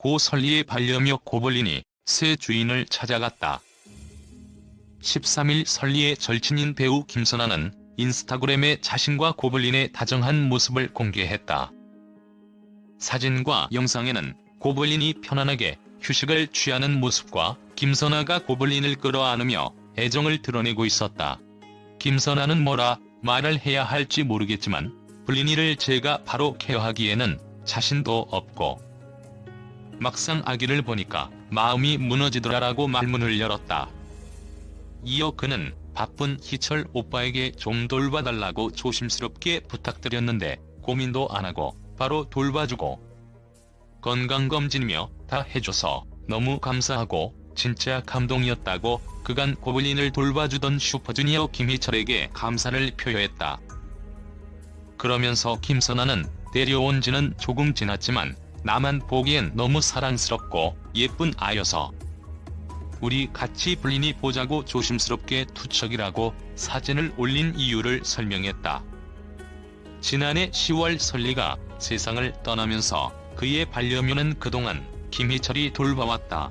고 설리의 반려묘 고블린이 새 주인을 찾아갔다. 13일 설리의 절친인 배우 김선아는 인스타그램에 자신과 고블린의 다정한 모습을 공개했다. 사진과 영상에는 고블린이 편안하게 휴식을 취하는 모습과 김선아가 고블린을 끌어안으며 애정을 드러내고 있었다. 김선아는 뭐라 말을 해야 할지 모르겠지만 블린이를 제가 바로 케어하기에는 자신도 없고 막상 아기를 보니까 마음이 무너지더라라고 말문을 열었다. 이어 그는 바쁜 희철 오빠에게 좀 돌봐달라고 조심스럽게 부탁드렸는데 고민도 안 하고 바로 돌봐주고 건강검진이며 다 해줘서 너무 감사하고 진짜 감동이었다고 그간 고블린을 돌봐주던 슈퍼주니어 김희철에게 감사를 표했다. 그러면서 김선아는 데려온 지는 조금 지났지만 나만 보기엔 너무 사랑스럽고 예쁜 아여서 우리 같이 블린이 보자고 조심스럽게 투척이라고 사진을 올린 이유를 설명했다. 지난해 10월 설리가 세상을 떠나면서 그의 반려묘는 그동안 김희철이 돌봐왔다.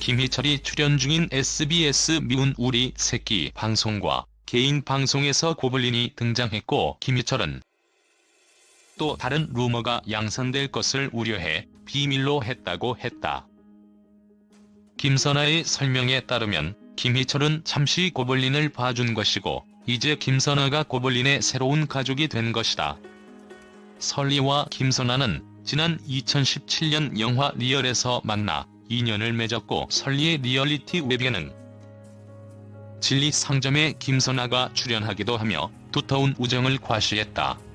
김희철이 출연 중인 SBS 미운 우리 새끼 방송과 개인 방송에서 고블린이 등장했고 김희철은 또 다른 루머가 양산될 것을 우려해 비밀로 했다고 했다. 김선아의 설명에 따르면 김희철은 잠시 고블린을 봐준 것이고 이제 김선아가 고블린의 새로운 가족이 된 것이다. 설리와 김선아는 지난 2017년 영화 리얼에서 만나 인연을 맺었고 설리의 리얼리티 웹에는 진리 상점에 김선아가 출연하기도 하며 두터운 우정을 과시했다.